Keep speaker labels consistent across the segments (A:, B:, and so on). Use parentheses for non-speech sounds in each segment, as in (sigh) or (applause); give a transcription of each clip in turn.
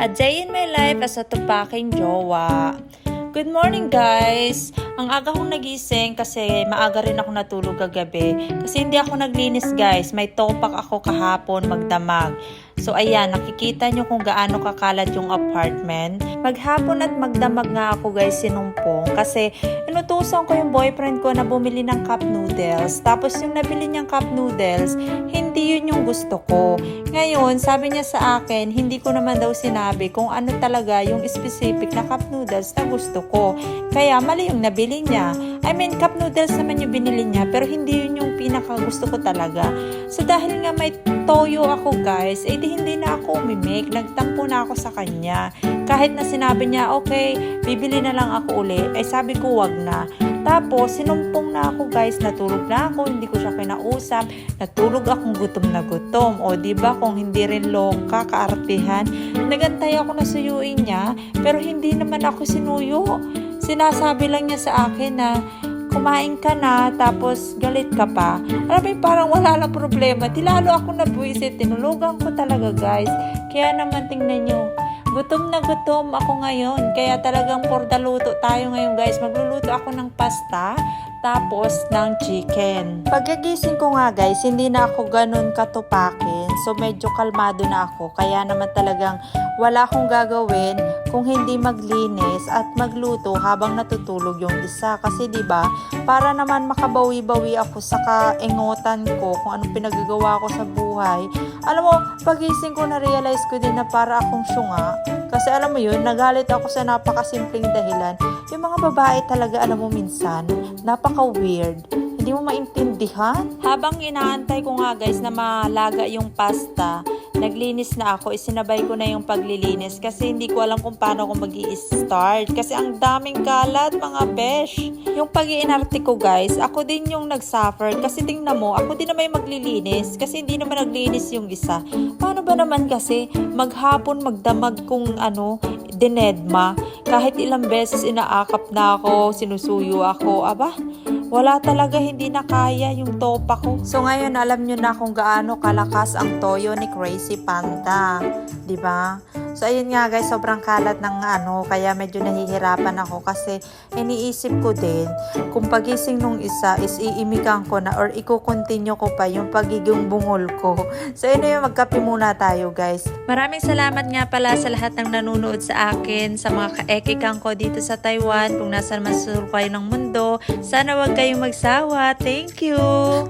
A: A day in my life as a tupaking jowa. Good morning guys! Ang aga kong nagising kasi maaga rin ako natulog kagabi. Kasi hindi ako naglinis guys. May topak ako kahapon magdamag. So ayan, nakikita nyo kung gaano kakalat yung apartment. Maghapon at magdamag nga ako guys sinumpong. Kasi inutusan ko yung boyfriend ko na bumili ng cup noodles. Tapos yung nabili niyang cup noodles, hindi yun yung gusto ko. Ngayon, sabi niya sa akin, hindi ko naman daw sinabi kung ano talaga yung specific na cup noodles na gusto ko. Kaya mali yung nabili niya. I mean, cup noodles naman yung binili niya, pero hindi yun yung pinaka gusto ko talaga. So dahil nga may toyo ako guys, eh di hindi na ako umimik. Nagtampo na ako sa kanya. Kahit na sinabi niya, okay, bibili na lang ako uli, ay sabi ko wag na. Tapos, sinumpong na ako guys, natulog na ako, hindi ko siya kinausap, natulog akong gutom na gutom. O, di ba kung hindi rin loka, kaartihan, nagantay ako na suyuin niya, pero hindi naman ako sinuyo. Sinasabi lang niya sa akin na, kumain ka na, tapos galit ka pa. Alam mo, parang wala lang problema. Di lalo ako nabuisit, tinulugan ko talaga guys. Kaya naman tingnan nyo, Gutom na gutom ako ngayon. Kaya talagang for the luto tayo ngayon guys. Magluluto ako ng pasta tapos ng chicken. Pagkagising ko nga guys, hindi na ako ganun katupakin. So medyo kalmado na ako. Kaya naman talagang wala akong gagawin kung hindi maglinis at magluto habang natutulog yung isa. Kasi 'di ba para naman makabawi-bawi ako sa kaingotan ko kung anong pinagagawa ko sa buhay. Alam mo, pagising ko na-realize ko din na para akong syunga. Kasi alam mo yun, nagalit ako sa napakasimpleng dahilan. Yung mga babae talaga, alam mo minsan, napaka-weird. Hindi mo maintindihan. Habang inaantay ko nga guys na malaga yung pasta, naglinis na ako, isinabay ko na yung paglilinis kasi hindi ko alam kung paano ako mag start Kasi ang daming kalat, mga besh. Yung pag ko guys, ako din yung nag-suffer kasi tingnan mo, ako din naman yung maglilinis kasi hindi naman naglinis yung isa. Paano ba naman kasi maghapon magdamag kung ano, dinedma. Kahit ilang beses inaakap na ako, sinusuyo ako, aba, wala talaga hindi na kaya yung topa ko. So ngayon alam nyo na kung gaano kalakas ang toyo ni Crazy Panda. ba? So ayun nga guys, sobrang kalat ng ano, kaya medyo nahihirapan ako kasi iniisip ko din kung pagising nung isa is iimikan ko na or iko-continue ko pa yung pagiging bungol ko. (laughs) So yun yung magkape muna tayo guys. Maraming salamat nga pala sa lahat ng nanonood sa akin, sa mga kaekikang ko dito sa Taiwan, kung nasan man sa kayo ng mundo. Sana wag kayong magsawa. Thank you!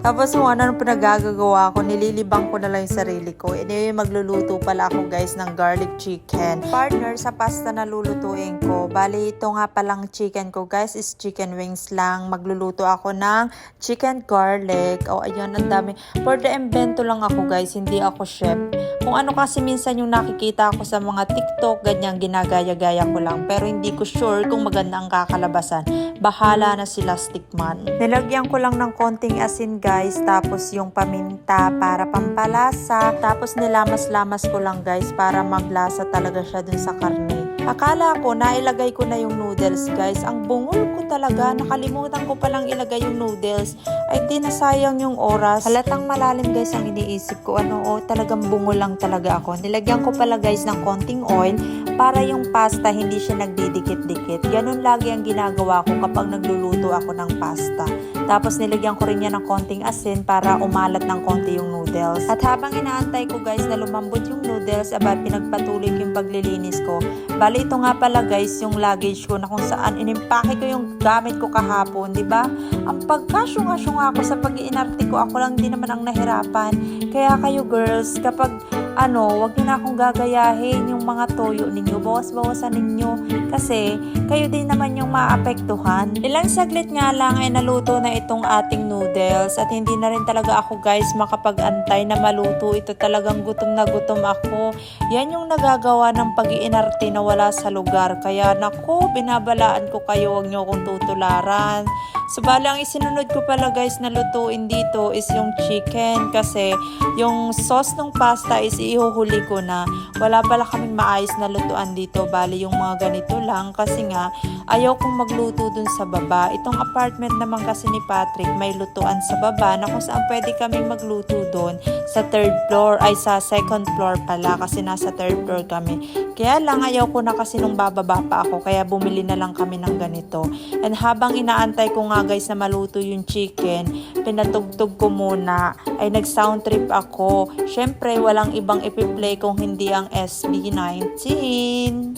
A: Tapos kung ano nung pinagagagawa ko, nililibang ko na lang yung sarili ko. Anyway, magluluto pala ako guys ng garlic chicken. Partner sa pasta na lulutuin ko. Bali, ito nga palang chicken ko guys is chicken wings lang. Magluluto ako ng chicken garlic. O, oh, ayun, ang dami. For the invento lang ako guys, hindi ako chef. Kung ano kasi minsan yung nakikita ko sa mga TikTok, ganyan ginagaya-gaya ko lang. Pero hindi ko sure kung maganda ang kakalabasan. Bahala na sila stickman. Nilagyan ko lang ng konting asin guys, tapos yung paminta para pampalasa. Tapos nilamas-lamas ko lang guys para maglasa talaga siya dun sa karne. Akala ko nailagay ko na yung noodles guys. Ang bungol ko talaga. Nakalimutan ko palang ilagay yung noodles. Ay di nasayang yung oras. Halatang malalim guys ang iniisip ko. Ano o talagang bungol lang talaga ako. Nilagyan ko pala guys ng konting oil para yung pasta hindi siya nagdidikit-dikit. Ganun lagi ang ginagawa ko kapag nagluluto ako ng pasta. Tapos nilagyan ko rin yan ng konting asin para umalat ng konti yung noodles. At habang inaantay ko guys na lumambot yung noodles, aba pinagpatuloy ko yung paglilinis ko. Bali ito nga pala guys yung luggage ko na kung saan inimpake ko yung gamit ko kahapon, di ba? Ang pagkasyunga-syunga ako sa pag-iinarte ko, ako lang din naman ang nahirapan. Kaya kayo girls, kapag ano, wag niyo na akong gagayahin yung mga toyo ninyo. Bawas-bawasan ninyo kasi kayo din naman yung maapektuhan. Ilang saglit nga lang ay naluto na itong ating noodles at hindi na rin talaga ako guys makapag-antay na maluto. Ito talagang gutom na gutom ako. Yan yung nagagawa ng pag-iinarte na wala sa lugar. Kaya nako, binabalaan ko kayo, wag niyo akong tutularan. So, ang isinunod ko pala guys na lutuin dito is yung chicken kasi yung sauce ng pasta is ihuhuli ko na. Wala pala kaming maayos na lutuan dito. Bali, yung mga ganito lang kasi nga ayaw kong magluto dun sa baba. Itong apartment naman kasi ni Patrick may lutuan sa baba na kung saan pwede kaming magluto doon sa third floor ay sa second floor pala kasi nasa third floor kami. Kaya lang ayaw ko na kasi nung bababa pa ako kaya bumili na lang kami ng ganito. And habang inaantay ko nga guys na maluto yung chicken, pinatugtog ko muna ay nag sound trip ako. Syempre walang ibang ipi-play kung hindi ang SB19.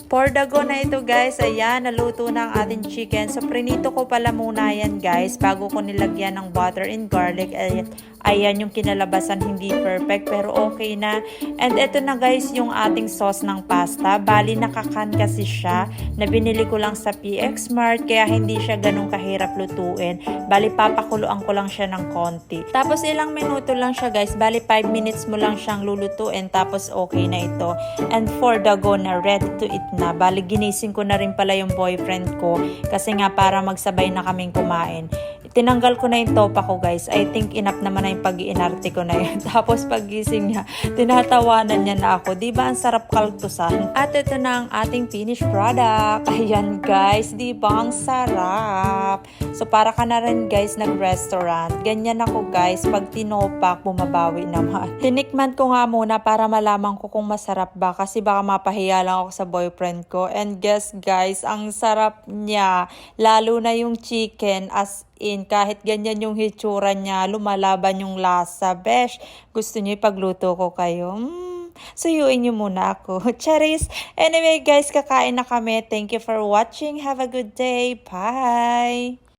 A: For the go na ito guys, ayan naluto na ang ating chicken. So prinito ko pala muna yan guys bago ko nilagyan ng butter and garlic. Ayan, ayan yung kinalabasan hindi perfect pero okay na. And ito na guys yung ating sauce ng pasta. Bali nakakan kasi siya na binili ko lang sa PX Mart kaya hindi siya ganun kahirap lutuin. Bali papakuluan ko lang siya ng konti. Tapos ilang minuto lang siya guys. Bali 5 minutes mo lang siyang lulutuin tapos okay na ito. And for the go na ready to eat na. Bali ginising ko na rin pala yung boyfriend ko kasi nga para magsabay na kaming kumain. Tinanggal ko na yung topa ko guys. I think enough naman na yung pag-iinarte ko na yun. (laughs) Tapos pagising niya, tinatawanan niya na ako. Di ba ang sarap kaltusan? At ito na ang ating finished product. (laughs) Ayan guys, di ba ang sarap? So para ka na rin guys nag-restaurant. Ganyan ako guys, pag tinopak, bumabawi naman. (laughs) Tinikman ko nga muna para malaman ko kung masarap ba kasi baka mapahiya lang ako sa boyfriend ko. And guess guys, ang sarap niya. Lalo na yung chicken as in kahit ganyan yung hitsura niya, lumalaban yung lasa. Besh, gusto niyo ipagluto ko kayo? Mm, suyuin niyo muna ako. (laughs) Charis! Anyway guys, kakain na kami. Thank you for watching. Have a good day. Bye!